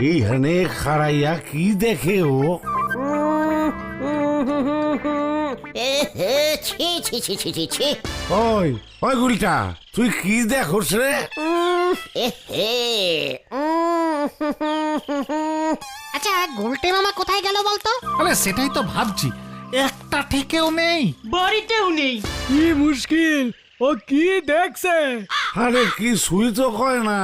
এইখানে খাড়াইয়া কি দেখে ও? ছি ছি ছি ছি ছি ছি। ওই ওই গুলটা তুই কি দেখোস রে? উম, এ হে উম, হুম, হুম, হুম, হুম। আচ্ছা গোলটে মামা কোথায় গেল বলতো? আরে সেটাই তো ভাবছি। একটা ঠিকেও নেই। বাড়িতেও নেই। কি মুশকিল! ও কি দেখছে? আরে কি সুই তো কয় না?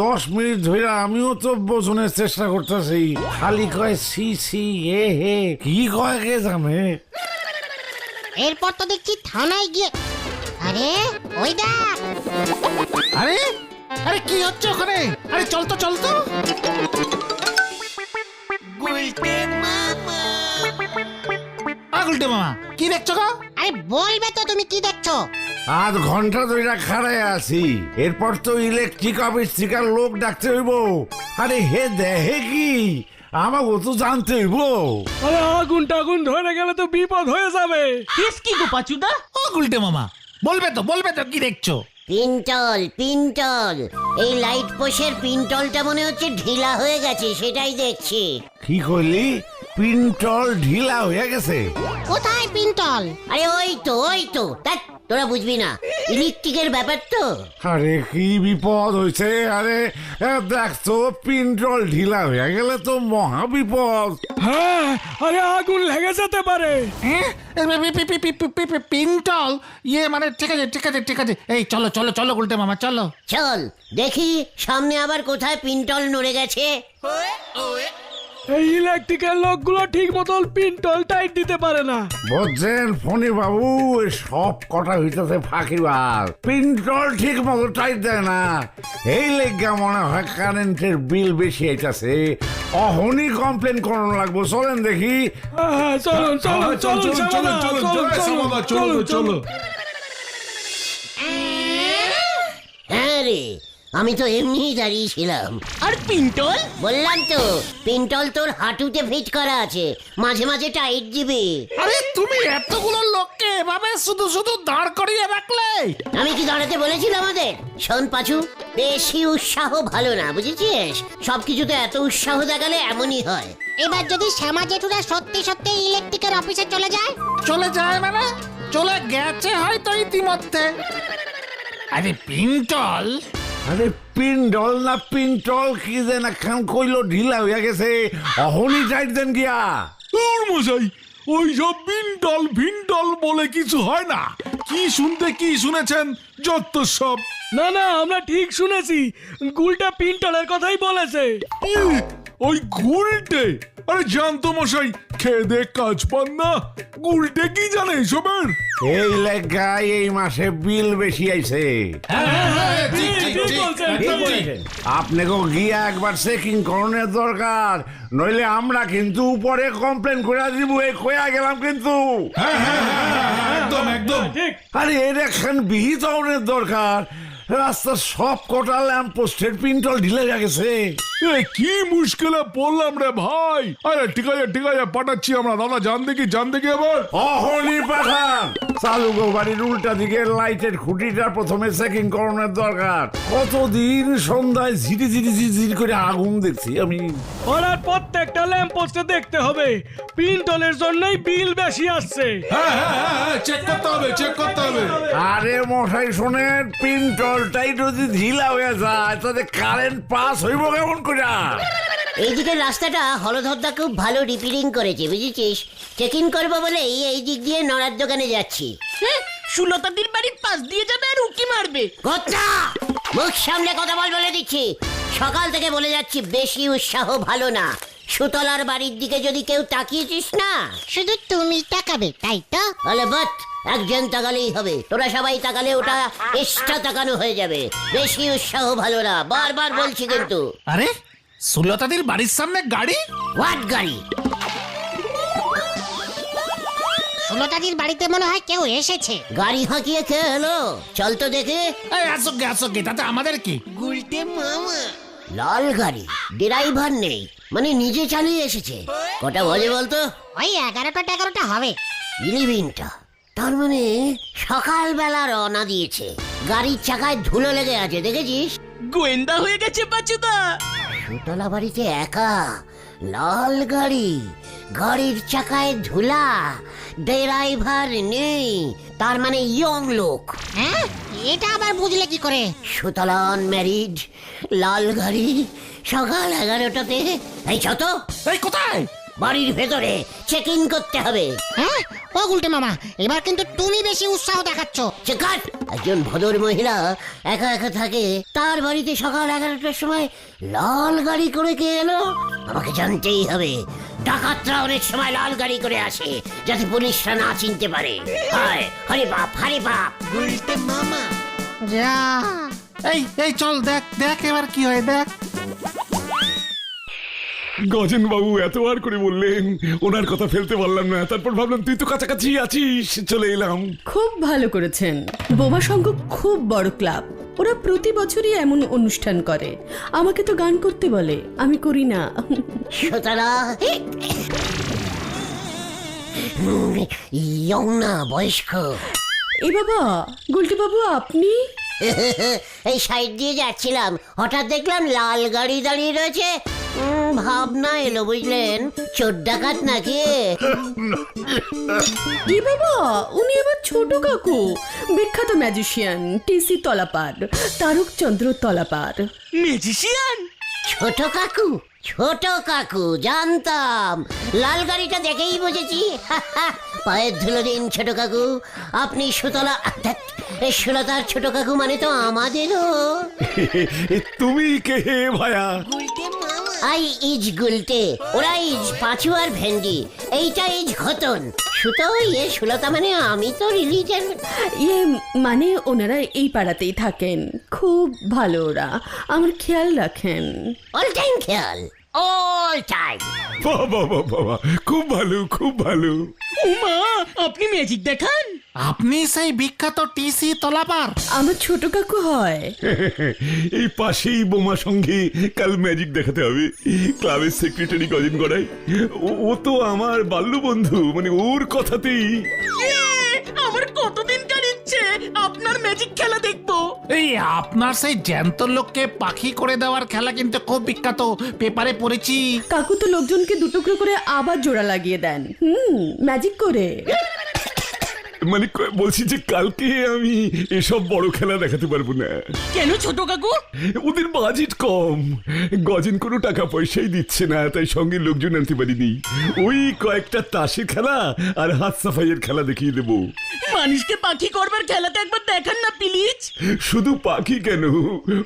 দশ মিনিট ধরে আমিও তো বোঝনের চেষ্টা করতেছি। খালি কয় সি সি এ হে। কি কয় কে জানে? এরপর তো দেখছি থানায় গিয়ে আরে ওই দেখ। আরে? আরে কি হচ্ছে ওখানে? আরে চল তো চল তো। আগুলটে মামা কি দেখছ গো? আরে বলবে তো তুমি কি দেখছ? আধ ঘণ্টা ধরে খাড়ায় আছি। এরপর তো ইলেকট্রিক অফিস থেকে লোক ডাকতে হইব। আরে হে দেহে কি? আমাকে তো জানতে হইব। আরে আগুন টাগুন ধরে গেলে তো বিপদ হয়ে যাবে। কেস কি গো পাচুদা? আগুলটে মামা বলবে তো বলবে তো কি দেখছ? পিন্টল পিন্টল। এই লাইট পোষের পিন্টলটা মনে হচ্ছে ঢিলা হয়ে গেছে সেটাই দেখছি। কি করলি পিন্টল ঢিলা হয়ে গেছে। কোথায় পিন্টল? আরে ওই তো ওই তো। দেখ তোরা বুঝবি না ইলেকট্রিকের ব্যাপার তো। আরে কি বিপদ হয়েছে? আরে এ, দেখ পিন্টল ঢিলা হয়ে গেলে তো মহা বিপদ। হ্যাঁ আরে আগুন লেগে যেতে পারে। হ্যাঁ? এ, পি- পি- পি- পি- পি- পি- পি- পিন্টল? ইয়ে মানে ঠিক আছে ঠিক আছে ঠিক আছে। এই চলো চলো চলো উল্টে মামা চলো। চল দেখি সামনে আবার কোথায় পিন্টল নড়ে গেছে। এই ইলেকট্রিকের লোকগুলো ঠিক মতন পিন্টল টাইট দিতে পারে না। বুঝছেন ফণি বাবু এ সব কটা হইতেছে ফাঁকিবার পিন্টল ঠিক মতো টাইট দেয় না। এই লেগা মনে হয় কারেন্টের বিল বেশি আইতাছে। অহনি কমপ্লেন করানো লাগবো চলেন দেখি। চলুন চলুন চলুন চলুন, চলুন, চলুন, চলুন, চলুন, চলো, চলুন। চলো। হ্যাঁ রে। আমি তো এমনিই দাঁড়িয়েছিলাম আর পিন্টল? বললাম তো পিন্টল তোর হাঁটুতে ফিট করা আছে মাঝে মাঝে টাইট দিবি। আরে তুমি এতগুলো লোককে এভাবে শুধু শুধু দাঁড় করিয়ে রাখলে? আমি কি দাঁড়াতে বলেছিলাম আমাদের শোন পাচু বেশি উৎসাহ ভালো না বুঝেছিস? সবকিছুতে এত উৎসাহ দেখালে এমনই হয়। এবার যদি শ্যামা জেঠুরা সত্যি সত্যি ইলেকট্রিকের অফিসে চলে যায়? চলে যায় মানে? চলে গেছে হয়তো ইতিমধ্যে। আরে পিন্টল আরে পিন্ডল না পিন্টল কি দেন খান কইলো ঢিলা হইয়া গেছে। অহনি টাইট দেন গিয়া। তোর মশাই ওই সব বিন্টল ভিন্টল বলে কিছু হয় না। কি শুনতে কি শুনেছেন? যত সব। না না আমরা ঠিক শুনেছি। গুলটা পিন্টলের কথাই বলেছে। ওই গুলটে। আরে জানতো মশাই খেয়ে দে কাজ পান না। গুলটে কি জানে এসবের? এই লেগায় এই মাসে বিল বেশি আইছে। আপনাকেও গিয়া একবার চেকিং করণের দরকার। নইলে আমরা কিন্তু উপরে কমপ্লেন করে দিব এই কয়া গেলাম কিন্তু। একদম একদম। আরে এর একখান বিহিত দরকার। রাস্তার সব কটা ল্যাম্প পোস্টের পিন্টল ঢিলে গেছে। এ কি মুশকিলে পড়লাম রে ভাই? আরে ঠিক আছে ঠিক আছে পাঠাচ্ছি আমরা। দাদা জান দেখি জান দেখি আবার। অহনি পাঠান। চালু গো বাড়ির উল্টা দিকে লাইটের খুঁটিটা প্রথমে চেকিং করানোর দরকার। কতদিন সন্ধ্যায় ঝিরি ঝিরি ঝিরি ঝিরি করে আগুন দেখছি আমি। ওনার প্রত্যেকটা ল্যাম্প পোস্টে দেখতে হবে। পিন্টলের জন্যই বিল বেশি আসছে। হ্যাঁ হ্যাঁ হ্যাঁ চেক করতে হবে চেক করতে হবে। আরে মশাই শোনেন পিন্টলটাই যদি ঢিলা হয়ে যায় তাতে কারেন্ট পাস হইব কেমন করে এইদিকে রাস্তাটা হলধরদা খুব ভালো রিপেয়ারিং করেছে বুঝেছিস? চেক ইন করব বলেই এই এই দিক দিয়ে নড়ার দোকানে যাচ্ছি। হ্যাঁ সুলতাদির বাড়ির পাশ দিয়ে যাবে আর উকি মারবে। কথা মুখ সামনে কথা বল বলে দিচ্ছি। সকাল থেকে বলে যাচ্ছি বেশি উৎসাহ ভালো না। সুতলার বাড়ির দিকে যদি কেউ তাকিয়েছিস না। শুধু তুমি তাকাবে তাই তো? তাহলে বাট একজন তাকালেই হবে। তোরা সবাই তাকালে ওটা এক্সট্রা তাকানো হয়ে যাবে। বেশি উৎসাহ ভালো না বারবার বলছি কিন্তু। আরে সুলতাদির বাড়ির সামনে গাড়ি? হোয়াট গাড়ি? ষোলোটাদির বাড়িতে মনে হয় কেউ এসেছে। গাড়ি হাঁকিয়ে খেয়ে হলো চল তো দেখে। এই আসো গে আসো গে তাতে আমাদের কি? লাল গাড়ি ড্রাইভার নেই মানে নিজে চালিয়ে এসেছে। কটা বাজে বলতো? ওই এগারোটা এগারোটা হবে। ইলিভিনটা তার মানে সকালবেলা রওনা দিয়েছে। গাড়ির চাকায় ধুলো লেগে আছে দেখেছিস? গোয়েন্দা হয়ে গেছে পাচুদা সুতলা বাড়িতে একা লাল গাড়ি গাড়ির চাকায় ধুলা ড্রাইভার নেই তার মানে ইয়ং লোক। হ্যাঁ এটা আবার বুঝলে কি করে? সুতলান ম্যারিড লাল গাড়ি সকাল এগারোটাতে। এই ছত এই কোথায়? বাড়ির ভেতরে চেক ইন করতে হবে। হ্যাঁ ও গুলটে মামা এবার কিন্তু তুমি বেশি উৎসাহ দেখাচ্ছ। চেকাট একজন ভদর মহিলা একা একা থাকে তার বাড়িতে সকাল এগারোটার সময় লাল গাড়ি করে কে এলো? আমাকে জানতেই হবে। ডাকাতরা অনেক সময় লাল গাড়ি করে আসে যাতে পুলিশরা না চিনতে পারে। হায় হরে বাপ হরে বাপ! যা। এই এই চল দেখ দেখ এবার কি হয় দেখ। গজেন বাবু এতবার করে বললেন ওনার কথা ফেলতে পারলাম না। তারপর ভাবলাম তুই তো কাছাকাছি আছিস চলে এলাম। খুব ভালো করেছেন। বোমা সংঘ খুব বড় ক্লাব। ওরা প্রতি বছরই এমন অনুষ্ঠান করে। আমাকে তো গান করতে বলে আমি করি না। ইয়ং না বয়স্ক। এ বাবা গুলটি বাবু আপনি? এই সাইড দিয়ে যাচ্ছিলাম। হঠাৎ দেখলাম লাল গাড়ি দাঁড়িয়ে রয়েছে। উম, ভাবনা এলো বুঝলেন? চোর ডাকাত নাকি? এ বাবা উনি আবার ছোট কাকু। বিখ্যাত magician TC Talapar Tarakchandra Talapar. Magician? ছোট কাকু ছোট কাকু জানতাম। লাল গাড়িটা দেখেই বুঝেছি। পায়ের ধুলো দিন ছোট কাকু। আপনি সুতলা সুলতার ছোট কাকু মানে তো আমাদেরও। তুমি কে হে ভায়া? আই ইজ গুলটে ওরা ইজ পাঁচু আর ভেন্ডি এইটা ইজ ঘতন। সুতো ইয়ে সুলতা মানে আমি তো রিলিজেন ইয়ে মানে ওনারা এই পাড়াতেই থাকেন খুব ভালো ওরা আমার খেয়াল রাখেন। অল টাইম খেয়াল। অল টাইম বাবা বাবা বাবা খুব ভালো খুব ভালো। উমা আপনি ম্যাজিক দেখান। আপনি সেই বিখ্যাত টিসি তলাপার আমার ছোট কাকু হয়। এই পাশেই বোমা সঙ্গে কাল ম্যাজিক দেখাতে হবে। ক্লাবের সেক্রেটারি গজেন গড়াই ও- তো আমার বাল্য বন্ধু মানে ওর কথাতেই। আমার ইচ্ছে আপনার ম্যাজিক খেলা দেখব। এই আপনার সেই জ্যান্ত লোককে পাখি করে দেওয়ার খেলা কিন্তু খুব বিখ্যাত। পেপারে পড়েছি। কাকু তো লোকজনকে দুটুকরো করে আবার জোড়া লাগিয়ে দেন। হুম ম্যাজিক করে। মানে বলছি যে কালকে আমি এসব বড় খেলা দেখাতে পারব না। কেন ছোট কাকু? ওদের বাজেট কম। গজেন কোনো টাকা পয়সাই দিচ্ছে না তাই সঙ্গে লোকজন আনতে পারিনি। ওই কয়েকটা তাসের খেলা আর হাত সাফাইয়ের খেলা দেখিয়ে দেবো। মানুষকে পাখি করবার খেলাতে একবার দেখান না প্লিজ। শুধু পাখি কেন?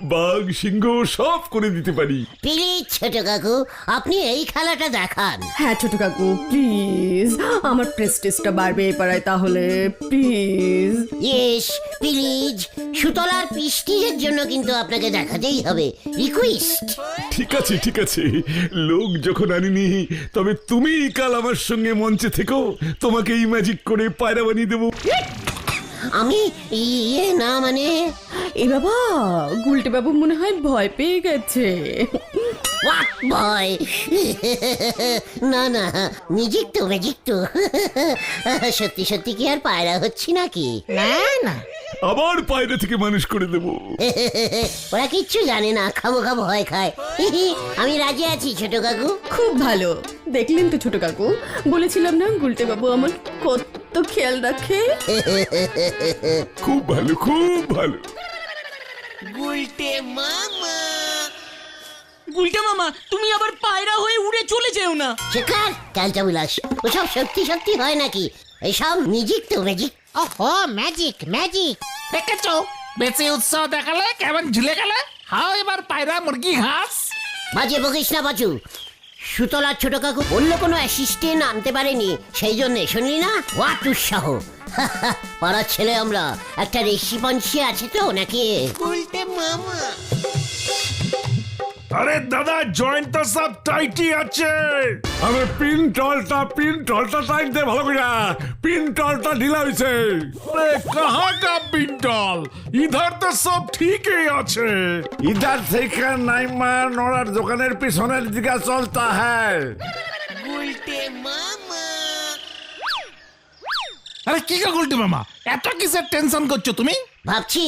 বাঘ সিংহ সব করে দিতে পারি। প্লিজ ছোট কাকু আপনি এই খেলাটা দেখান। হ্যাঁ ছোট কাকু প্লিজ আমার প্রেস্টিজটা বাড়বে এই পাড়ায় তাহলে প্লিজ ইয়েস প্লিজ সুতলার পিস্টিজের জন্য কিন্তু আপনাকে দেখাতেই হবে। রিকোয়েস্ট ঠিক আছে ঠিক আছে। লোক যখন আনিনি তবে তুমি কাল আমার সঙ্গে মঞ্চে থেকো। তোমাকে এই ম্যাজিক করে পায়রা বানিয়ে দেবো। আমি ইয়ে না মানে এ বাবা গুলটে বাবু মনে হয় ভয় পেয়ে গেছে। হোয়াট বয় না না মিজিক তো ম্যাজিক তো সত্যি সত্যি কি আর পায়রা হচ্ছি নাকি? না না। আবার পায়রা থেকে মানুষ করে দেবো। ওরা কিচ্ছু জানে না খাব খাব ভয় খায়। আমি রাজি আছি ছোট কাকু। খুব ভালো। দেখলেন তো ছোট কাকু বলেছিলাম না গুলটে বাবু আমার কত খেয়াল রাখে? খুব ভালো খুব ভালো। গুলটা মামা। তুমি আবার পায়রা হয়ে উড়ে চলে যেও না। শেখার ক্যালটা বিলাস। ওসব সত্যি সত্যি হয় নাকি? এইসব মিজিক তো ম্যাজিক ওহো ম্যাজিক ম্যাজিক দেখেছ? বেশি উৎসাহ দেখালে কেমন ঝুলে গেলে? হাও এবার পায়রা মুরগি ঘাস বাজে বকিস না বাচু সুতলার ছোট কাকু অন্য কোনো অ্যাসিস্ট্যান্ট আনতে পারেনি। সেই জন্য শুনলি না? হোয়াট উৎসাহ। পাড়ার ছেলে আমরা। একটা রেশি পঞ্চি আছে তো নাকি? আরে দাদা জয়েন্ট তো সব টাইটই আছে। আরে পিন টলটা পিন টলটা টাইট দে ভালো করে। পিন টলটা ঢিলা হইছে। আরে কাহা কা পিন টল ইধার তো সব ঠিকই আছে। ইধার থেকে নাইমা নড়ার দোকানের পিছনের দিকে চলতা হ্যায়। উল্টে মামা। আরে কি গো মামা? এত কিসের টেনশন করছ তুমি? ভাবছি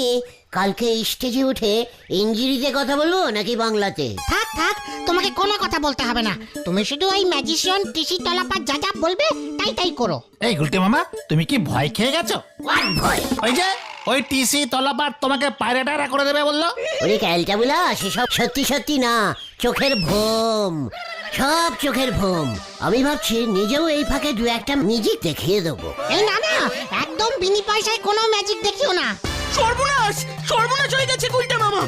কালকে স্টেজে উঠে ইঞ্জিরিতে কথা বলব নাকি বাংলাতে? থাক থাক তোমাকে কোনো কথা বলতে হবে না। তুমি শুধু ওই ম্যাজিশিয়ান টিসি তলাপার যা যা বলবে তাই তাই করো। এই গুলটে মামা তুমি কি ভয় খেয়ে গেছো? হোয়াট ভয়? ওই যে ওই টিসি তলাবার তোমাকে পায়রাটারা করে দেবে বলল। ওরে ক্যালটা বুলা সেসব সত্যি সত্যি না চোখের ভোম সব চোখের ভোম। আমি ভাবছি নিজেও এই ফাঁকে দু একটা মিউজিক দেখিয়ে দেবো। এই না না একদম বিনি পয়সায় কোনো ম্যাজিক দেখিও না। সর্বনাশ! সর্বনাশ হয়ে গেছে গুলটা মামা!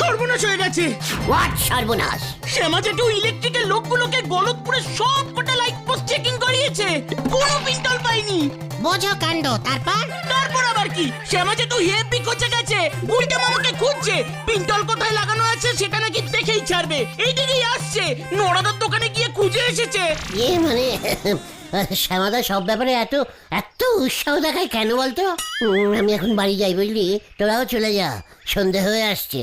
সর্বনাশ হয়ে গেছে! হোয়াট সর্বনাশ? শ্যামা জেঠু ইলেকট্রিকের লোকগুলোকে গলতপুরে সব কটা লাইট পোস্ট চেকিং করিয়েছে! কোনো পিস্তল পাইনি! বোঝো কাণ্ড তারপর? তারপর আবার কি? শ্যামা জেঠু হেপি খোঁজে গেছে! গুলটা মামাকে খুঁজছে! পিস্তল কোথায় লাগানো আছে সেটা নাকি দেখেই ছাড়বে! এই দিকেই আসছে! নোড়াদার দোকানে গিয়ে খুঁজে এসেছে! ইয়ে মানে শ্যামাদা সব ব্যাপারে এত এত উৎসাহ দেখায় কেন বলতো? উম, আমি এখন বাড়ি যাই বুঝলি তোরাও চলে যা সন্ধে হয়ে আসছে।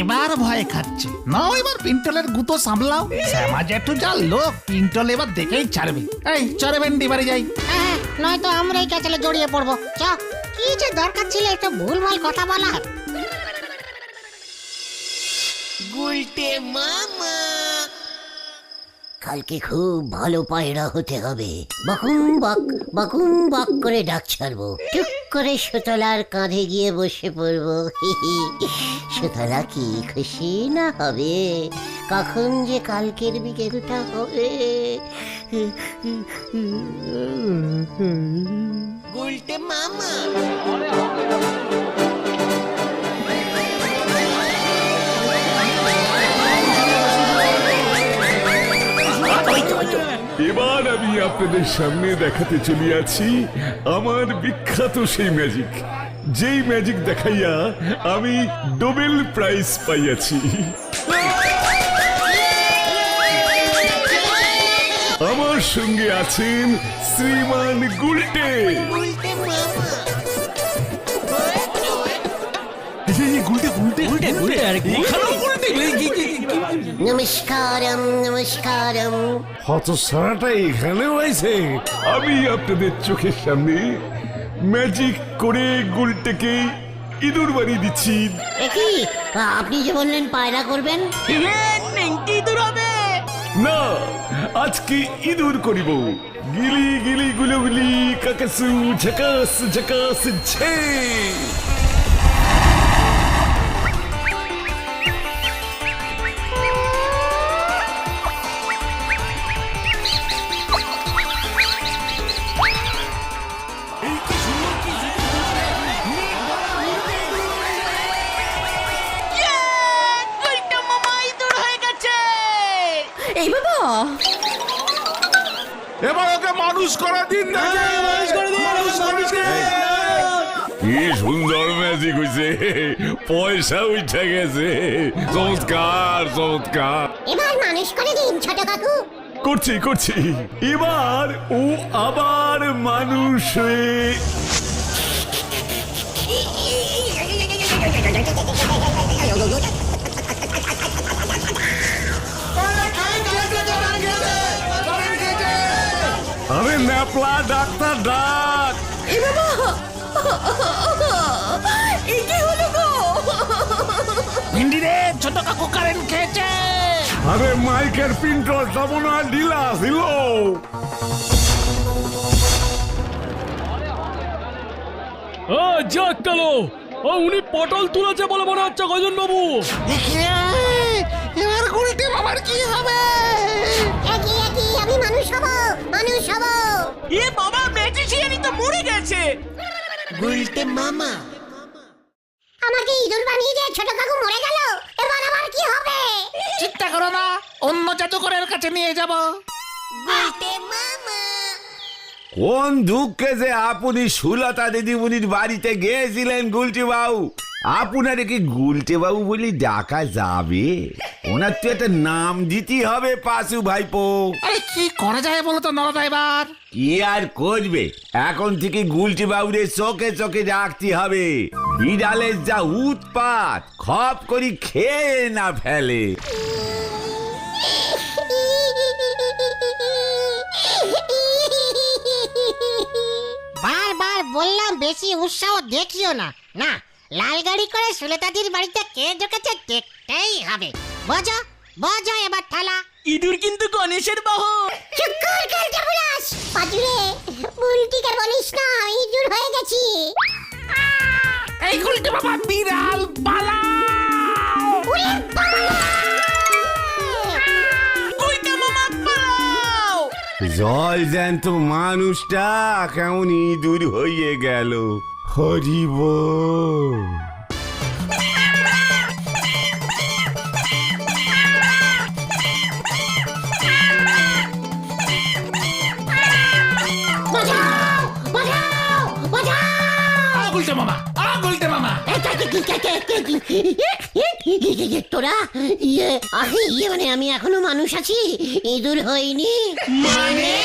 এবার ভয় খাচ্ছে। না এবার পিন্টলের গুতো সামলাও। শ্যামা জেঠু যা লোক পিন্টল এবার দেখেই ছাড়বে। এই চরে ভেন্ডি বাড়ি যাই। হ্যাঁ নয়তো এই ক্যাচলে জড়িয়ে পড়ব। চ কি যে দরকার ছিল একটু ভুলভাল কথা বলার। কালকে খুব ভালো পায়রা হতে হবে। বকুম বক বকুম বক করে ডাক ছাড়বো। টুক করে সুতলার কাঁধে গিয়ে বসে পড়ব। সুতলা কি খুশি না হবে? কখন যে কালকের বিকেলটা হবে? এবার আমি আপনাদের সামনে দেখাতে চলিয়াছি আমার বিখ্যাত সেই ম্যাজিক যেই ম্যাজিক দেখাইয়া আমি ডোবেল প্রাইজ পাইয়াছি। আমার সঙ্গে আছেন শ্রীমান গুলটে। নমস্কারম নমস্কারম। হত সারাটা এখানে হয়েছে আমি আপনাদের চোখের সামনে ম্যাজিক করে গুলটাকে ইঁদুর বানিয়ে দিচ্ছি। একই আপনি যে বললেন পায়রা করবেন? নেংটি দূর হবে। না আজকে ইঁদুর করিব। গিলি গিলি গুলো গুলি কাকাসু ঝকাস ঝকাস ছে হইছে। পয়সা উঠে গেছে। চমৎকার চমৎকার। এবার মানুষ করে দিন ছোট কাকু। করছি করছি। এবার ও আবার মানুষ। আরে ন্যাপলা ডাক্তার ডাক। বাবা! ভেন্ডি রে ছোট কাকু কারেন্ট খেয়েছে। আরে মাইকের পিন্টলটা মনে হয় ঢিলা ছিল ও যাক গেল ও উনি পটল তুলেছে বলে মনে হচ্ছে গজন বাবু এবার গুলটে মামার কি হবে? একই একই আমি মানুষ হব মানুষ হব। এ বাবা ম্যাজিশিয়ানই তো মরে গেছে। আমাকে ইঁদুর বানিয়ে দিয়ে ছোট কাকু মরে গেল। এবার আমার কি হবে? চিন্তা করো না অন্য জাদুকরের কাছে নিয়ে যাব। কোন দুঃখে যে আপনি সুলতা দিদিমণির বাড়িতে গিয়েছিলেন গুলটি বাবু আপনারে কি গুলটে বাবু বলি ডাকা যাবে? ওনার তো একটা নাম দিতে হবে পাশু ভাইপো। আরে কি করা যায় বলো তো নরদা এবার? কি আর করবে? এখন থেকে গুলটি বাবুরে চোখে চোখে রাখতে হবে। বিড়ালের যা উৎপাত খপ করি খেয়ে না ফেলে। বললাম বেশি উৎসাহ দেখিও না। না লাল গাড়ি করে সুলেতাদির বাড়িতে কে ঢুকেছে দেখতেই হবে। বোঝো বোঝো এবার ঠালা ইঁদুর কিন্তু গণেশের বাহন। চুক্কর খেলতে বুলাস। পাজুরে বুলটিকে বলিস না আমি দূর হয়ে গেছি। এই গুলটে বাবা বিড়াল পালা গুলটা জল জ্যান্ত মানুষটা কেমন ইঁদুর হয়ে গেল। হরিব। তোরা? ইয়ে আহে ইয়ে মানে আমি এখনও মানুষ আছি। ইঁদুর হইনি। মানে?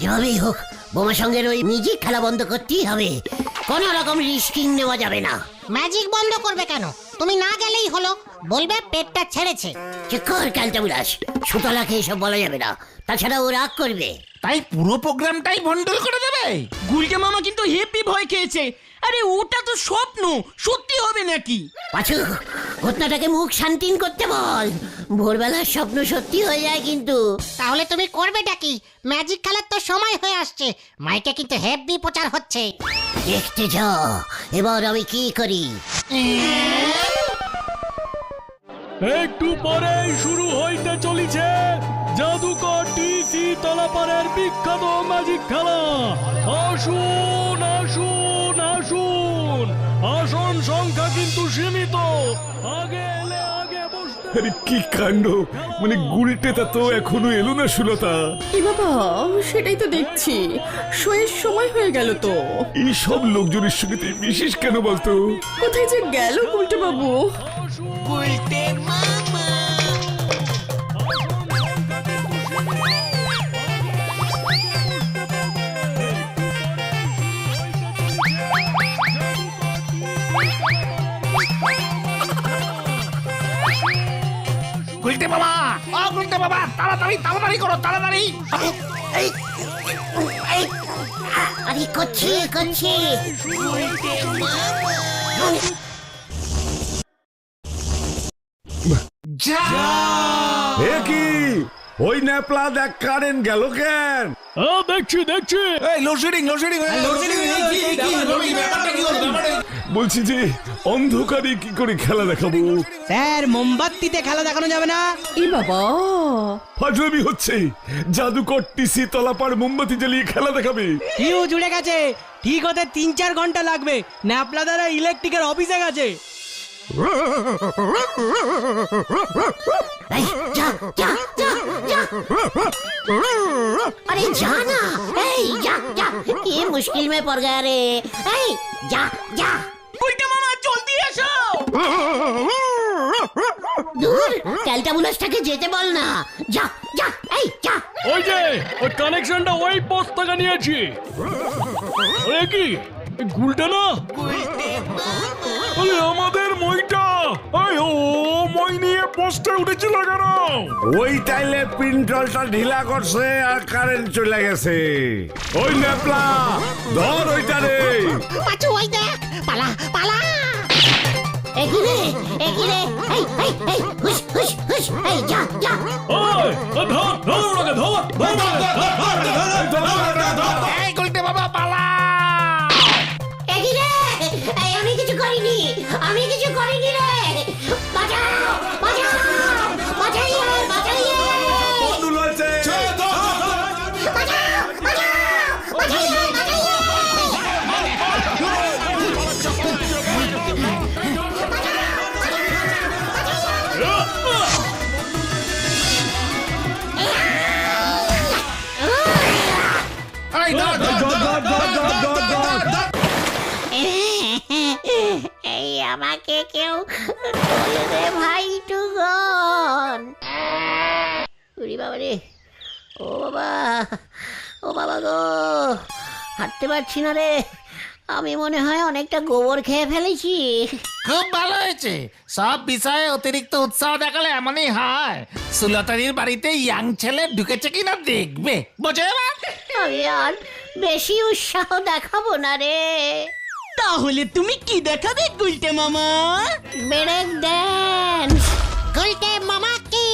যেভাবেই হোক বোমা সঙ্গের ওই মিউজিক খেলা বন্ধ করতেই হবে। কোন রকম রিস্কিং নেওয়া যাবে না। ম্যাজিক বন্ধ করবে কেন? তুমি না গেলেই হলো। বলবে পেটটা ছেড়েছে। চিক্কর ক্যালটা বুলাস। সুতলাকে এসব বলা যাবে না। তাছাড়া ও রাগ করবে। তাই পুরো প্রোগ্রামটাই ভন্ডল করে দেবে? গুলটা মামা কিন্তু হেপি ভয় খেয়েছে। আরে ওটা তো স্বপ্ন। সত্যি হবে নাকি? পাছু ঘটনাটাকে মুখ শান্তিন করতে বল। ভোরবেলার স্বপ্ন সত্যি হয়ে যায় কিন্তু। তাহলে তুমি করবেটা কি? ম্যাজিক খেলার তো সময় হয়ে আসছে। মাইকে কিন্তু হেভি প্রচার হচ্ছে। দেখতে যা এবার আমি কি করি? একটু পরেই শুরু হইতে চলিছে জাদুকর টিসি তলাপাড়ের বিখ্যাত ম্যাজিক খেলা। আসুন আসুন। আসুন। আসন সংখ্যা কিন্তু সীমিত। আগে এলে আগে বসতে আরে কি কাণ্ড? মানে গুলটেটা তো এখনও এলো না সুলতা। এ বাবা সেটাই তো দেখছি। শোয়ের সময় হয়ে গেল তো। এই সব লোকজনের সঙ্গে তুই বিশেষ কেন বলতো? কোথায় যে গেল গুলটে বাবু গুলটে তাড়াতাড়ি করো তাড়াতাড়ি। আরে করছি করছি যা! কি? ওই ন্যাপলা দেখ কারেন্ট গেল কেন? দেখছি দেখছি। এই লোডশেডিং লোডশেডিং বলছি যে অন্ধকারে কি করে খেলা দেখাবো স্যার মোমবাতিতে খেলা দেখানো যাবে না এ বাবা ফাজলামি হচ্ছে জাদুকর টিসি তলাপার মোমবাতি জ্বালিয়ে খেলা দেখাবে হিউ জুড়ে গেছে ঠিক হতে তিন চার ঘন্টা লাগবে ন্যাপলা দ্বারা ইলেকট্রিকের অফিসে গেছে এই, যা যা যা যা अरे जाना ए जा जा ये मुश्किल में पड़ गया रे ए जा जा গুলটা মামা জলদি এসো! দূর ক্যালটাবুলাসটাকে যেতে বল না। যা যা এই যা। ওই যে ওই কানেকশনটা ওই পোস্ট থেকে নিয়েছি কি গুলটা না? আমাদের মইটা। আই ও মই নিয়ে পোস্টে উঠেছিল কেন ওই টাইলে পিন্টলটা ঢিলা করছে আর কারেন্ট চলে গেছে ওই ন্যাপলা ধর ওইটা রে পাচু ওই দেখ পালা পালা এগিরে এগিরে এই এই এই হুশ হুশ হুশ এই যা যা ওই ধর ধর ওকে ধর এই গুলটে বাবা পালা এগিরে এই আমি কিছু করিনি আমি কিছু করিনি রে Bye. কেউ ভাই উরি বাবা রে। ও বাবা ও বাবা গো। হাঁটতে পারছি না রে। আমি মনে হয় অনেকটা গোবর খেয়ে ফেলেছি। খুব ভালো হয়েছে। সব বিষয়ে অতিরিক্ত উৎসাহ দেখালে এমনই হয়। সুলতানির বাড়িতে ইয়াং ছেলে ঢুকেছে কিনা দেখবে। বোঝো এবার। আমি আর বেশি উৎসাহ দেখাবো না রে। তাহলে তুমি কি দেখাবে গুলটে মামা? ব্রেক দেন। গুলটে মামা কি?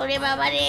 ওরে বাবা রে